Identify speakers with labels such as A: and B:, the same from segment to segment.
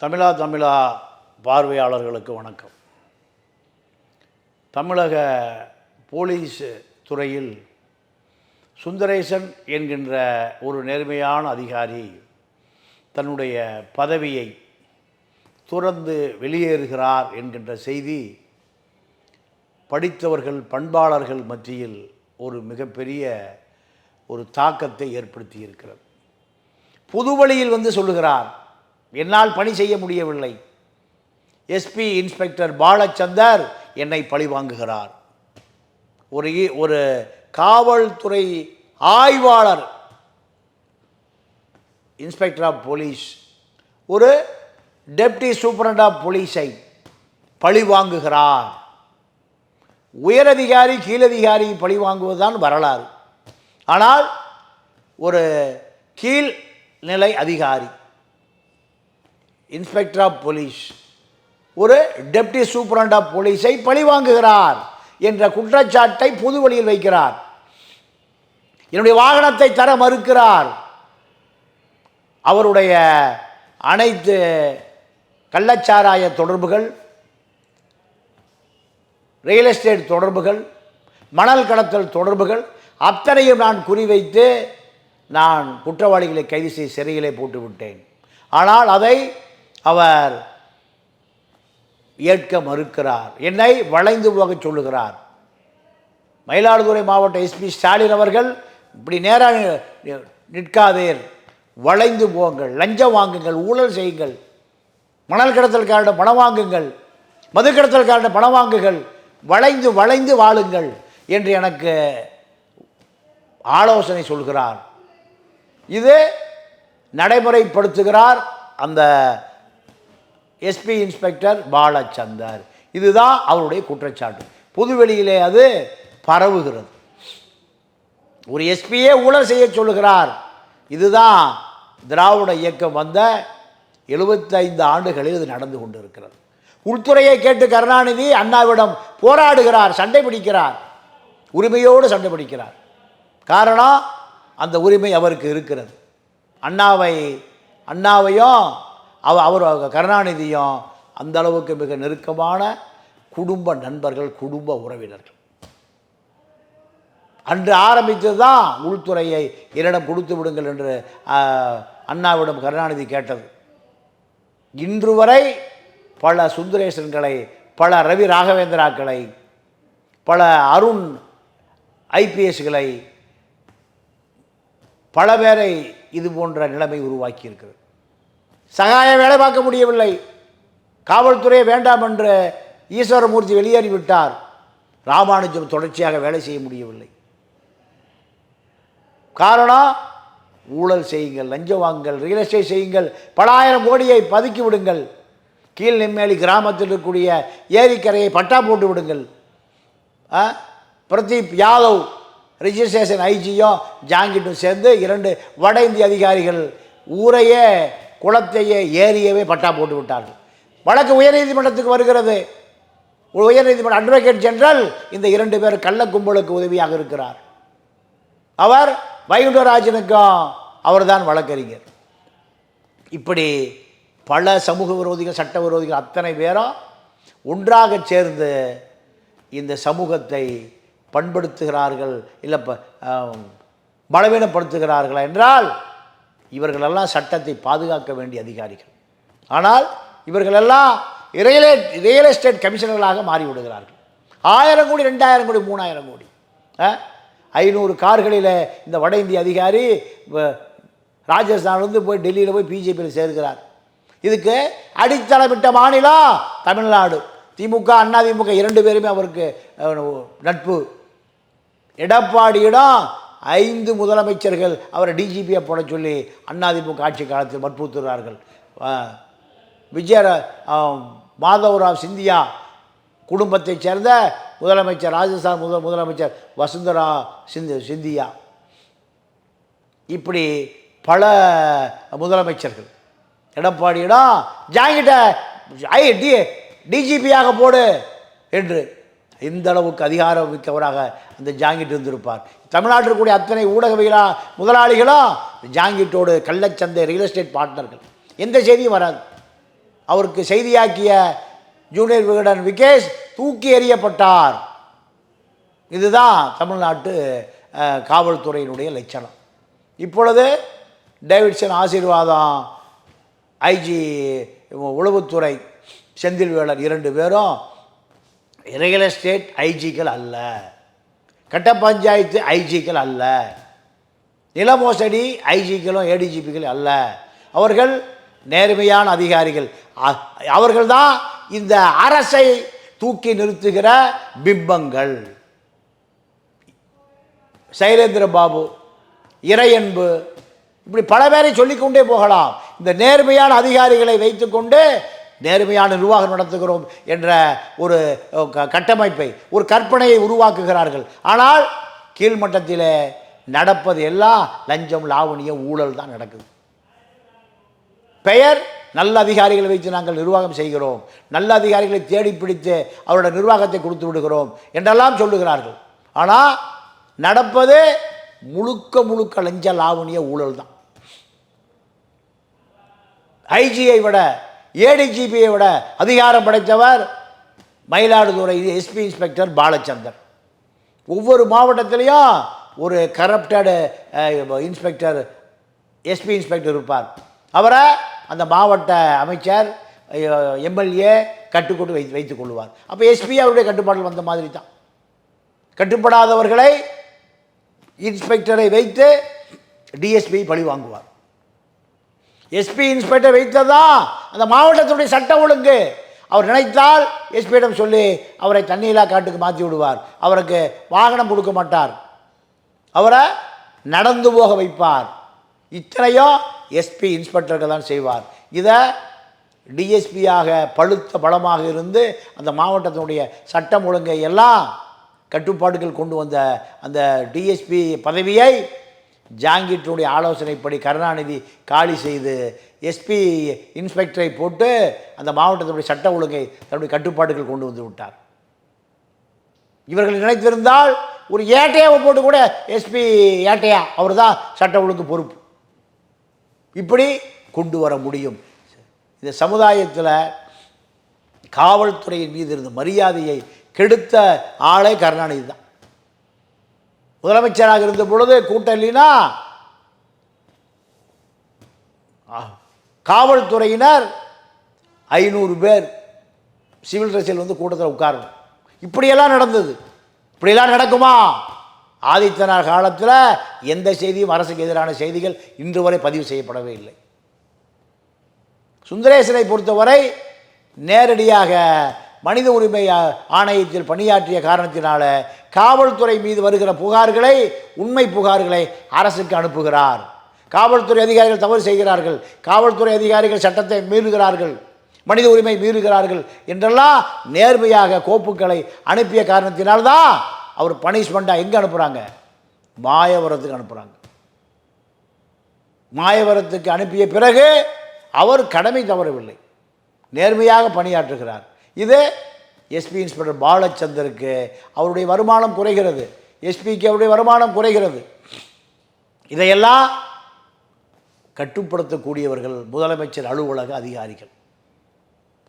A: தமிழா தமிழா பார்வையாளர்களுக்கு வணக்கம். தமிழக போலீஸ் துறையில் சுந்தரேசன் என்கின்ற ஒரு நேர்மையான அதிகாரி தன்னுடைய பதவியை துறந்து வெளியேறுகிறார் என்கின்ற செய்தி படித்தவர்கள் பண்பாளர்கள் மத்தியில் ஒரு மிகப்பெரிய ஒரு தாக்கத்தை ஏற்படுத்தி இருக்கிறது புது வழியில் வந்து சொல்லுகிறார் என்னால் பணி செய்ய முடியவில்லை. எஸ்பி இன்ஸ்பெக்டர் பாலச்சந்தர் என்னை பழிவாங்குகிறார் ஒரு இ- ஒரு காவல்துறை ஆய்வாளர் இன்ஸ்பெக்டர் ஆஃப் போலீஸ் ஒரு டெப்டி சூப்பரண்ட் ஆஃப் போலீஸை பழிவாங்குகிறார் உயரதிகாரி கீழதிகாரி பழி வாங்குவதுதான் வரலாறு. ஆனால் ஒரு கீழ் நிலை அதிகாரி இன்ஸ்பெக்டர் ஆஃப் போலீஸ். ஒரு டெப்டி சூப்பரண்ட் ஆஃப் போலீஸை பழி வாங்குகிறார் என்ற குற்றச்சாட்டை பொது வழியில் வைக்கிறார். என்னுடைய வாகனத்தை தர மறுக்கிறார். அவருடைய அனைத்து கள்ளச்சாராய தொடர்புகள் ரியல் எஸ்டேட் தொடர்புகள் மணல் கடத்தல் தொடர்புகள் அத்தனையும் நான் குறிவைத்து நான் குற்றவாளிகளை கைது செய்து சிறையிலே போட்டுவிட்டேன். ஆனால் அதை அவர் ஏற்க மறுக்கிறார். என்னை வளைந்து போகச் சொல்லுகிறார். மயிலாடுதுறை மாவட்ட எஸ்பி ஸ்டாலின் அவர்கள் இப்படி நேராக நிற்காதீர். வளைந்து போங்கள் லஞ்சம் வாங்குங்கள் ஊழல் செய்யுங்கள். மணல் கடத்தல்காரன் பணம் வாங்குங்கள். மது கடத்தல்காரன் பணம் வாங்குங்கள். வளைந்து வளைந்து வாழுங்கள் என்று எனக்கு ஆலோசனை சொல்கிறார். இது நடைமுறைப்படுத்துகிறார் அந்த எஸ்பி இன்ஸ்பெக்டர் பாலச்சந்தர். இதுதான் அவருடைய குற்றச்சாட்டு. புதுவெளியிலே அது பரவுகிறது. ஒரு எஸ்பியே ஊழல் செய்ய சொல்லுகிறார். இதுதான் திராவிட இயக்கம் வந்த எழுபத்தைந்து ஆண்டுகளில் இது நடந்து கொண்டிருக்கிறது. உள்துறையை கேட்டு கருணாநிதி அண்ணாவிடம் போராடுகிறார் சண்டை பிடிக்கிறார். உரிமையோடு சண்டை பிடிக்கிறார். காரணம் அந்த உரிமை அவருக்கு இருக்கிறது. அண்ணாவை அண்ணாவையும் அவ அவர் கருணாநிதியும் அந்த அளவுக்கு மிக நெருக்கமான குடும்ப நண்பர்கள் குடும்ப உறவினர்கள். அன்று ஆரம்பித்தது தான் உள்துறையை என்னிடம் கொடுத்து விடுங்கள் என்று அண்ணாவிடம் கருணாநிதி கேட்டது. இன்று வரை பல சுந்தரேசன்களை பல ரவி ராகவேந்திராக்களை பல அருண் ஐபிஎஸ்களை பல பேரை இது போன்ற நிலைமை உருவாக்கியிருக்கிறது. சகாயம் வேலை பார்க்க முடியவில்லை. காவல்துறையை வேண்டாம் என்று ஈஸ்வரமூர்த்தி வெளியேறிவிட்டார். ராமானுஜம் தொடர்ச்சியாக வேலை செய்ய முடியவில்லை. காரணம் ஊழல் செய்யுங்கள் லஞ்சம் வாங்குங்கள் ரியல் எஸ்டேட் செய்யுங்கள் பலாயிரம் கோடியை பதுக்கி விடுங்கள். கீழ் நெம்மேலி கிராமத்தில் இருக்கக்கூடிய ஏரிக்கரையை பட்டா போட்டு விடுங்கள். ஆ? பிரதீப் யாதவ் ரிஜிஸ்ட்ரேஷன் ஐஜியும் ஜாங்கிட்டும் சேர்ந்து இரண்டு வட இந்திய அதிகாரிகள் ஊரையே குளத்தையே ஏரியவே பட்டா போட்டு விட்டார்கள். வழக்கு உயர்நீதிமன்றத்துக்கு வருகிறது. உயர்நீதிமன்ற அட்வொகேட் ஜெனரல் இந்த இரண்டு பேர் கள்ள கும்பலுக்கு உதவியாக இருக்கிறார். அவர் வைகுண்டராஜனுக்கும் அவர்தான் வழக்கறிஞர். இப்படி பல சமூக விரோதிகள் சட்ட விரோதிகள் அத்தனை பேரும் ஒன்றாக சேர்ந்து இந்த சமூகத்தை பண்படுத்துகிறார்கள் இல்லை ப பலவீனப்படுத்துகிறார்களா என்றால் இவர்களெல்லாம் சட்டத்தை பாதுகாக்க வேண்டிய அதிகாரிகள். ஆனால் இவர்களெல்லாம் ரியல் ரியல் எஸ்டேட் கமிஷனர்களாக மாறிவிடுகிறார்கள். ஆயிரம் கோடி ரெண்டாயிரம் கோடி மூணாயிரம் கோடி. ஆ? ஐநூறு கார்களில் இந்த வட இந்திய அதிகாரி ராஜஸ்தான்லேருந்து போய் டெல்லியில் போய் பிஜேபியில் சேர்கிறார். இதுக்கு அடித்தளமிட்ட மாநிலம் தமிழ்நாடு. திமுக அண்ணா திமுக இரண்டு பேருமே அவருக்கு நட்பு. எடப்பாடியிடம் ஐந்து முதலமைச்சர்கள் அவரை டிஜிபியை போட சொல்லி அதிமுக ஆட்சி காலத்தில் வற்புறுத்துகிறார்கள். விஜய மாதவராவ் சிந்தியா குடும்பத்தைச் சேர்ந்த முதலமைச்சர் ராஜஸ்தான் முதல் முதலமைச்சர் வசுந்தரா சிந்து சிந்தியா. இப்படி பல முதலமைச்சர்கள். எடப்பாடியிடம் ஜாங்கிட்ட ஐ டி டிஜிபியாக போடு என்று இந்த அளவுக்கு அதிகாரம் மிக்கவராக அந்த ஜாங்கிட் இருந்திருப்பார். தமிழ்நாட்டில் இருக்கக்கூடிய அத்தனை ஊடகவியலா முதலாளிகளும் ஜாங்கிட்டோடு கள்ளச்சந்தை ரியல் எஸ்டேட் பார்ட்னர்கள் எந்த செய்தியும் வராது. அவருக்கு செய்தியாக்கிய ஜூனியர் விகடன் விகேஷ் தூக்கி எறியப்பட்டார். இதுதான் தமிழ்நாட்டு காவல்துறையினுடைய லட்சணம். இப்பொழுது டேவிட்சன் ஆசீர்வாதம் ஐஜி உளவுத்துறை செந்தில்வேலன் இரண்டு பேரும் ரியல் எஸ்டேட் ஐஜிக்கள் அல்ல. கட்ட பஞ்சாயத்து ஐஜிக்கள் அல்ல. நில மோசடி ஐஜிக்களும் ஏடிஜிபிகள் அல்ல. அவர்கள் நேர்மையான அதிகாரிகள். அ- அவர்கள்தான் இந்த அரசை தூக்கி நிறுத்துகிற பிம்பங்கள். சைலேந்திர பாபு இறையன்பு இப்படி பல பேரை சொல்லிக்கொண்டே போகலாம். இந்த நேர்மையான அதிகாரிகளை வைத்துக்கொண்டு நேர்மையான நிர்வாகம் நடத்துகிறோம் என்ற ஒரு கட்டமைப்பை ஒரு கற்பனையை உருவாக்குகிறார்கள். ஆனால் கீழ்மட்டத்தில் நடப்பது எல்லாம் லஞ்சம் லாவணிய ஊழல் தான் நடக்குது. பெயர் நல்ல அதிகாரிகளை வைத்து நாங்கள் நிர்வாகம் செய்கிறோம். நல்ல அதிகாரிகளை தேடி பிடித்து அவரோட நிர்வாகத்தை கொடுத்து விடுகிறோம் என்றெல்லாம் சொல்லுகிறார்கள். ஆனால் நடப்பது முழுக்க முழுக்க லஞ்ச லாவணிய ஊழல் தான். ஐஜியை விட ஏடிஜிபியை விட அதிகாரம் படைத்தவர் மயிலாடுதுறை எஸ்பி இன்ஸ்பெக்டர் பாலச்சந்தர். ஒவ்வொரு மாவட்டத்திலையும் ஒரு கரப்டடு இன்ஸ்பெக்டர் எஸ்பி இன்ஸ்பெக்டர் இருப்பார். அவரை அந்த மாவட்ட அமைச்சர் எம்எல்ஏ கட்டுக்கொண்டு வை வைத்துக் கொள்வார். அப்போ எஸ்பி அவருடைய கட்டுப்பாட்டில் வந்த மாதிரி தான். கட்டுப்படாதவர்களை இன்ஸ்பெக்டரை வைத்து டிஎஸ்பி பழி வாங்குவார். எஸ்பி இன்ஸ்பெக்டர் வைத்ததான் அந்த மாவட்டத்துடைய சட்ட ஒழுங்கு. அவர் நினைத்தால் எஸ்பியிடம் சொல்லி அவரை தண்ணியிலா காட்டுக்கு மாற்றி விடுவார். அவருக்கு வாகனம் கொடுக்க மாட்டார். அவரை நடந்து போக வைப்பார். இத்தனையும் எஸ்பி இன்ஸ்பெக்டர்கள் தான் செய்வார். இதை டிஎஸ்பியாக பழுத்த பலமாக இருந்து அந்த மாவட்டத்தினுடைய சட்டம் ஒழுங்கை எல்லாம் கட்டுப்பாடுகள் கொண்டு வந்த அந்த டிஎஸ்பி பதவியை ஜாங்கிட்டுடைய ஆலோசனைப்படி கருணாநிதி காலி செய்து எஸ்பி இன்ஸ்பெக்டரை போட்டு அந்த மாவட்டத்தினுடைய சட்ட ஒழுங்கை தன்னுடைய கட்டுப்பாடுகள் கொண்டு வந்து விட்டார். இவர்கள் நினைத்திருந்தால் ஒரு ஏட்டையாவை போட்டு கூட எஸ்பி ஏட்டையா அவர் தான் சட்ட ஒழுங்கு பொறுப்பு. இப்படி கொண்டு வர முடியும். இந்த சமுதாயத்தில் காவல்துறையின் மீது இருந்த மரியாதையை கெடுத்த ஆளே கருணாநிதி தான். முதலமைச்சராக இருந்த பொழுது கூட்டம் இல்லைன்னா காவல்துறையினர் ஐநூறு பேர் சிவில் ரசியல் வந்து கூட்டத்தில் உட்காரணும். இப்படியெல்லாம் நடந்தது. இப்படியெல்லாம் நடக்குமா? ஆதித்தனார் காலத்தில் எந்த செய்தியும் அரசுக்கு எதிரான செய்திகள் இன்று வரை பதிவு செய்யப்படவே இல்லை. சுந்தரேசனை பொறுத்தவரை நேரடியாக மனித உரிமை ஆணையத்தில் பணியாற்றிய காரணத்தினால காவல்துறை மீது வருகிற புகார்களை உண்மை புகார்களை அரசுக்கு அனுப்புகிறார். காவல்துறை அதிகாரிகள் தவறு செய்கிறார்கள். காவல்துறை அதிகாரிகள் சட்டத்தை மீறுகிறார்கள். மனித உரிமை மீறுகிறார்கள் என்றெல்லாம் நேர்மையாக கோப்புகளை அனுப்பிய காரணத்தினால்தான் அவர் பனிஷ்மெண்ட்டாக எங்கே அனுப்புகிறாங்க மாயவரத்துக்கு அனுப்புகிறாங்க மாயவரத்துக்கு அனுப்பிய பிறகு அவர் கடமை தவறவில்லை. நேர்மையாக பணியாற்றுகிறார். இது எஸ்பி இன்ஸ்பெக்டர் பாலச்சந்தருக்கு அவருடைய வருமானம் குறைகிறது. எஸ்பிக்கு அவருடைய வருமானம் குறைகிறது. இதையெல்லாம் கட்டுப்படுத்தக்கூடியவர்கள் முதலமைச்சர் அலுவலக அதிகாரிகள்.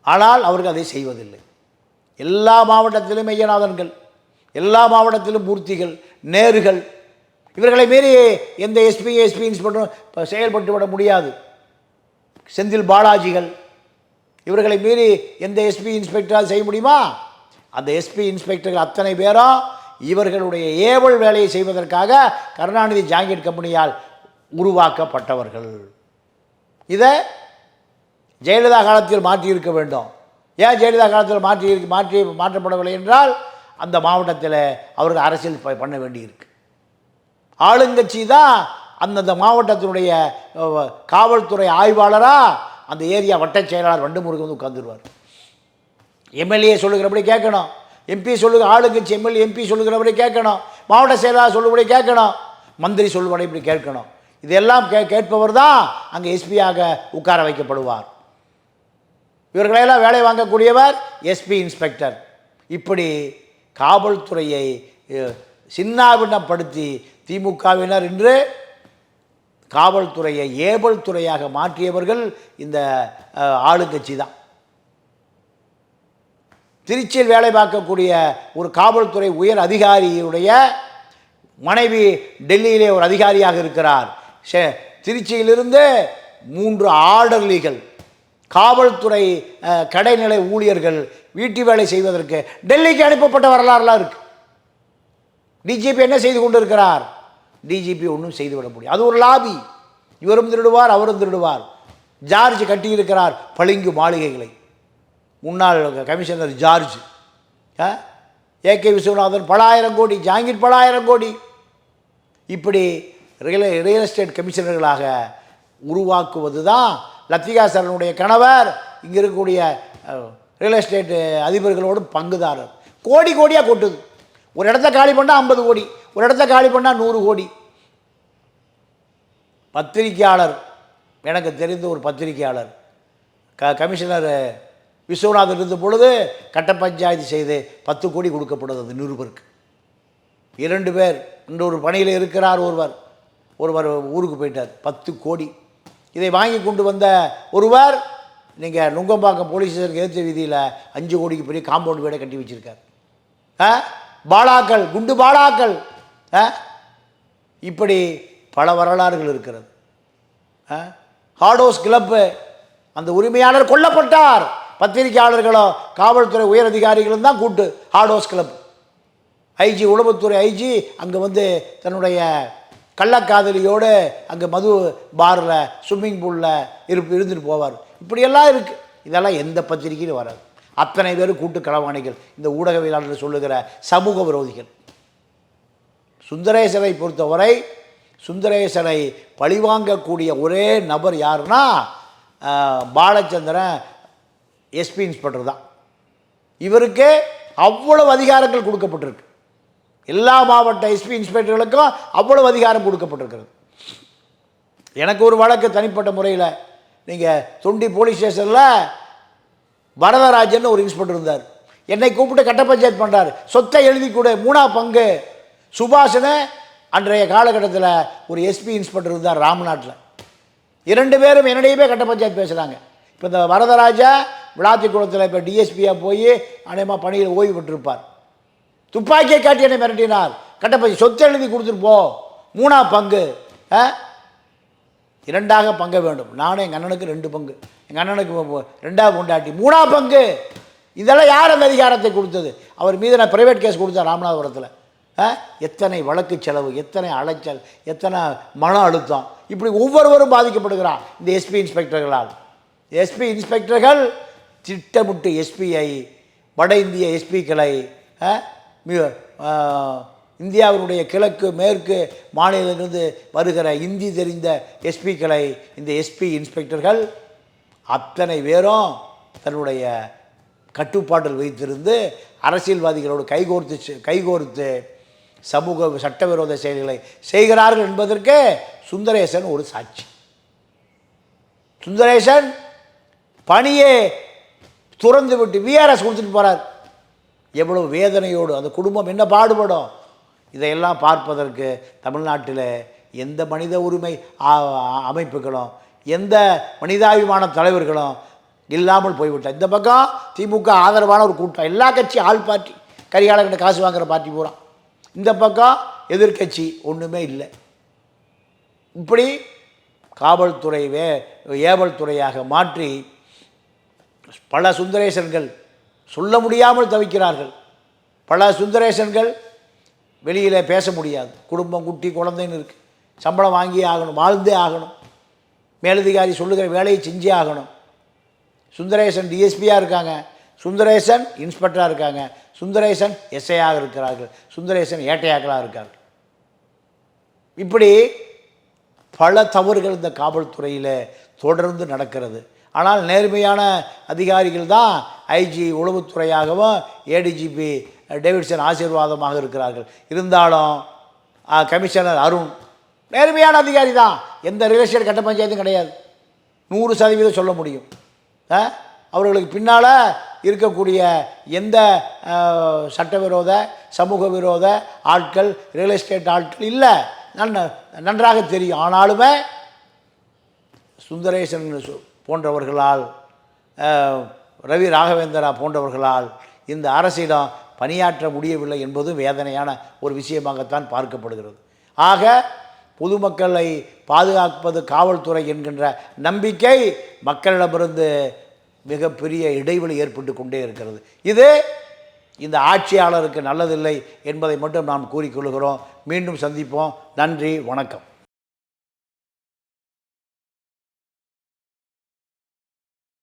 A: ஆனால் அவர்கள் அதை செய்வதில்லை. எல்லா மாவட்டத்திலும் ஐயநாதன்கள் எல்லா மாவட்டத்திலும் மூர்த்திகள் நேருகள் இவர்களை மீறி எந்த எஸ்பி எஸ்பி இன்ஸ்பெக்டரும் இப்போ செயல்பட்டு விட முடியாது. செந்தில் பாலாஜிகள் இவர்களை மீறி எந்த எஸ்பி இன்ஸ்பெக்டரால் செய்ய முடியுமா? அந்த எஸ்பி இன்ஸ்பெக்டர்கள் அத்தனை பேரும் இவர்களுடைய ஏவல் வேலையை செய்வதற்காக கருணாநிதி ஜாங்கிட் கம்பெனியால் உருவாக்கப்பட்டவர்கள். இதை ஜெயலலிதா காலத்தில் மாற்றியிருக்க வேண்டும். ஏன் ஜெயலலிதா காலத்தில் மாற்றி மாற்றி மாற்றப்படவில்லை என்றால் அந்த மாவட்டத்தில் அவர்கள் அரசியல் ப- பண்ண வேண்டியிருக்கு. ஆளுங்கட்சி தான் அந்தந்த மாவட்டத்தினுடைய காவல்துறை ஆய்வாளராக அந்த ஏரியா வட்டச் செயலாளர் வண்டுமுருகன் வந்து உட்காந்துருவார் எம்எல்ஏ சொல்லுகிறபடி கேட்கணும். எம்பி சொல்லுங்க ஆளுங்கட்சி எம்எல்ஏ எம்பி சொல்லுகிறபடி கேட்கணும். மாவட்ட செயலாளர் சொல்லுபடி கேட்கணும். மந்திரி சொல்லுபடி இப்படி கேட்கணும். இதெல்லாம் கே கேட்பவர் தான் அங்கே எஸ்பியாக உட்கார வைக்கப்படுவார். இவர்களையெல்லாம் வேலை வாங்கக்கூடியவர் எஸ்பி இன்ஸ்பெக்டர். இப்படி காவல்துறையை சின்னாவிடப்படுத்தி சின்னாபின்னப்படுத்தி திமுகவினர் இன்று காவல்துறையை ஏவல் துறையாக மாற்றியவர்கள் இந்த ஆளுங்கட்சி தான் திருச்சியில் வேலை பார்க்கக்கூடிய ஒரு காவல்துறை உயர் அதிகாரியுடைய மனைவி டெல்லியிலே ஒரு அதிகாரியாக இருக்கிறார். சே- திருச்சியிலிருந்து மூன்று ஆர்டர்லிகள் காவல்துறை கடைநிலை ஊழியர்கள் வீட்டு வேலை செய்வதற்கு டெல்லிக்கு அனுப்பப்பட்ட வரலாறுலாம் இருக்கு. டிஜிபி என்ன செய்து கொண்டிருக்கிறார்? டிஜிபி ஒன்றும் செய்துவிட முடியும் அது ஒரு லாபி. இவரும் திருடுவார் அவரும் திருடுவார். ஜார்ஜ் கட்டியிருக்கிறார் பளிங்கு மாளிகைகளை. முன்னாள் commissioner George. A K Viswanathan பலாயிரம் கோடி ஜாங்கீர் பலாயிரம் கோடி. இப்படி ரியல் ரியல் எஸ்டேட் கமிஷனர்களாக உருவாக்குவது தான் லத்திகா சரனுடைய கணவர் இங்கே இருக்கக்கூடிய ரியல் எஸ்டேட் அதிபர்களோடு பங்குதாரர். கோடி கோடியாக கொட்டுது. ஒரு இடத்த காலி பண்ணால் ஐம்பது கோடி. ஒரு இடத்த காலி பண்ணால் நூறு கோடி. பத்திரிக்கையாளர் எனக்கு தெரிந்த ஒரு பத்திரிக்கையாளர் க கமிஷனர் விஸ்வநாதன் இருந்த பொழுது கட்ட பஞ்சாயத்து செய்து பத்து கோடி கொடுக்கப்படுது அந்த நிருபருக்கு. இரண்டு பேர் இன்னொரு பணியில் இருக்கிறார் ஒருவர். ஒருவர் ஊருக்கு போயிட்டார். பத்து கோடி. இதை வாங்கி கொண்டு வந்த ஒருவர் நீங்கள் நுங்கம்பாக்கம் போலீஸ் ஸ்டேஷனுக்கு எதிர்த்த வீதியில் அஞ்சு கோடிக்கு பெரிய காம்பவுண்ட் வீடை கட்டி வச்சுருக்கார். ஆ? பாலாக்கள் குண்டு பாலாக்கள். இப்படி பல வரலாறுகள் இருக்கிறது. ஹார்டோஸ் கிளப்பு அந்த உரிமையாளர் கொல்லப்பட்டார். பத்திரிகையாளர்களோ காவல்துறை உயர் அதிகாரிகளும் தான் கூட்டு ஹார்டோஸ் கிளப் ஐஜி உளவுத்துறை ஐஜி அங்கே வந்து தன்னுடைய கள்ளக்காதலியோடு அங்கே மது பாரில் ஸ்விம்மிங் பூலில் இருப்பு இருந்துட்டு போவார். இப்படியெல்லாம் இருக்குது இதெல்லாம் எந்த பத்திரிகையிலும் வராது. அத்தனை பேர் கூட்டு களவாணிகள். இந்த ஊடகவியலாளர் சொல்லுகிற சமூக விரோதிகள். சுந்தரேசரை பொறுத்தவரை சுந்தரேசரை பழிவாங்கக்கூடிய ஒரே நபர் யாருன்னா பாலச்சந்திரன் எஸ்பி இன்ஸ்பெக்டர் தான். இவருக்கு அவ்வளவு அதிகாரங்கள் கொடுக்கப்பட்டிருக்கு. எல்லா மாவட்ட எஸ்பி இன்ஸ்பெக்டர்களுக்கும் அவ்வளவு அதிகாரம் கொடுக்கப்பட்டிருக்கிறது. எனக்கு ஒரு வழக்கு தனிப்பட்ட முறையில். நீங்கள் தொண்டி போலீஸ் ஸ்டேஷனில் வரதராஜன் ஒரு இன்ஸ்பெக்டர் இருந்தார். என்னை கூப்பிட்டு கட்ட பஞ்சாயத்து பண்ணுறார் சொத்தை எழுதி கொடு மூணா பங்கு. சுபாஷனை அன்றைய காலகட்டத்தில் ஒரு எஸ்பி இன்ஸ்பெக்டர் இருந்தார் ராம்நாட்டில் இரண்டு பேரும் என்னடையுமே கட்ட பஞ்சாயத்து பேசுகிறாங்க இப்போ இந்த வரதராஜா விளாத்திக்குளத்தில் இப்போ டிஎஸ்பியாக போய் அநேகமாக பணியில் ஓய்வு பெற்றிருப்பார். துப்பாக்கியை காட்டி என்னை மிரட்டினார். கட்டப்பஞ்சி சொத்து எழுதி கொடுத்துருப்போம் மூணா பங்கு. ஆ? இரண்டாக பங்க வேண்டும். நானும் எங்கள் அண்ணனுக்கு ரெண்டு பங்கு. எங்கள் அண்ணனுக்கு ரெண்டாவது கொண்டாட்டி மூணா பங்கு. இதெல்லாம் யார் அந்த அதிகாரத்தை கொடுத்தது? அவர் மீது நான் ப்ரைவேட் கேஸ் கொடுத்தேன் ராமநாதபுரத்தில். எத்தனை வழக்கு செலவு எத்தனை அலைச்சல் எத்தனை மன அழுத்தம்? இப்படி ஒவ்வொருவரும் பாதிக்கப்படுகிறான் இந்த எஸ்பி இன்ஸ்பெக்டர்களால். எஸ்பி இன்ஸ்பெக்டர்கள் திட்டமிட்டு எஸ்பிஐ வட இந்திய எஸ்பிக்களை இந்தியாவினுடைய கிழக்கு மேற்கு மாநிலத்திலிருந்து வருகிற இந்தி தெரிந்த எஸ்பிக்களை இந்த எஸ்பி இன்ஸ்பெக்டர்கள் அத்தனை பேரும் தன்னுடைய கட்டுப்பாட்டில் வைத்திருந்து அரசியல்வாதிகளோடு கைகோர்த்து கைகோர்த்து சமூக சட்டவிரோத செயல்களை செய்கிறார்கள் என்பதற்கு சுந்தரேசன் ஒரு சாட்சி. சுந்தரேசன் பணியே துறந்து விட்டு விஆர்எஸ் கொடுத்துட்டு போகிறார் எவ்வளவு வேதனையோடு அந்த குடும்பம் என்ன பாடுபடும்? இதையெல்லாம் பார்ப்பதற்கு தமிழ்நாட்டில் எந்த மனித உரிமை அமைப்புகளும் எந்த மனிதாபிமான தலைவர்களும் இல்லாமல் போய்விட்டார். இந்த பக்கம் திமுக ஆதரவான ஒரு கூட்டம். எல்லா கட்சி ஆள் பார்ட்டி கரிகாலர்கிட்ட காசு வாங்குகிற பார்ட்டி பூரா. இந்த பக்கம் எதிர்க்கட்சி ஒன்றுமே இல்லை. இப்படி காவல்துறை வே ஏவல்துறையாக மாற்றி பல சுந்தரேசன்கள் சொல்ல முடியாமல் தவிக்கிறார்கள். பல சுந்தரேசன்கள் வெளியில் பேச முடியாது. குடும்பம் குட்டி குழந்தைன்னு இருக்குது சம்பளம் வாங்கியே ஆகணும் வாழ்ந்தே ஆகணும். மேலதிகாரி சொல்லுகிற வேலையை செஞ்சே ஆகணும். சுந்தரேசன் டிஎஸ்பியாக இருக்காங்க. சுந்தரேசன் இன்ஸ்பெக்டராக இருக்காங்க. சுந்தரேசன் எஸ்ஐயாக இருக்கிறார்கள். சுந்தரேசன் ஏட்டையாக்களாக இருக்கார்கள். இப்படி பல தவறுகள் இந்த காவல்துறையில் தொடர்ந்து நடக்கிறது. ஆனால் நேர்மையான அதிகாரிகள் தான் ஐஜி உளவுத்துறையாகவும் ஏடிஜிபி டேவிட்சன் ஆசீர்வாதமாக இருக்கிறார்கள். இருந்தாலும் கமிஷனர் அருண் நேர்மையான அதிகாரி தான். எந்த ரிலேஷன் கட்ட பஞ்சாயத்தும் கிடையாது. நூறு சதவீதம் சொல்ல முடியும். ஆ? அவர்களுக்கு பின்னால் இருக்கக்கூடிய எந்த சட்டவிரோத சமூக விரோத ஆட்கள் ரியல் எஸ்டேட் ஆட்கள் இல்லை. நன் நன்றாக தெரியும். ஆனாலுமே சுந்தரேசன் போன்றவர்களால் ரவி ராகவேந்திரா போன்றவர்களால் இந்த அரசிடம் பணியாற்ற முடியவில்லை என்பதும் வேதனையான ஒரு விஷயமாகத்தான் பார்க்கப்படுகிறது. ஆக பொதுமக்களை பாதுகாப்பது காவல்துறை என்கின்ற நம்பிக்கை மக்களிடமிருந்து மிகப்பெரிய இடைவெளி ஏற்பட்டு கொண்டே இருக்கிறது. இது இந்த ஆட்சியாளருக்கு நல்லதில்லை என்பதை மட்டும் நாம் கூறிக்கொள்கிறோம் மீண்டும் சந்திப்போம். நன்றி வணக்கம்.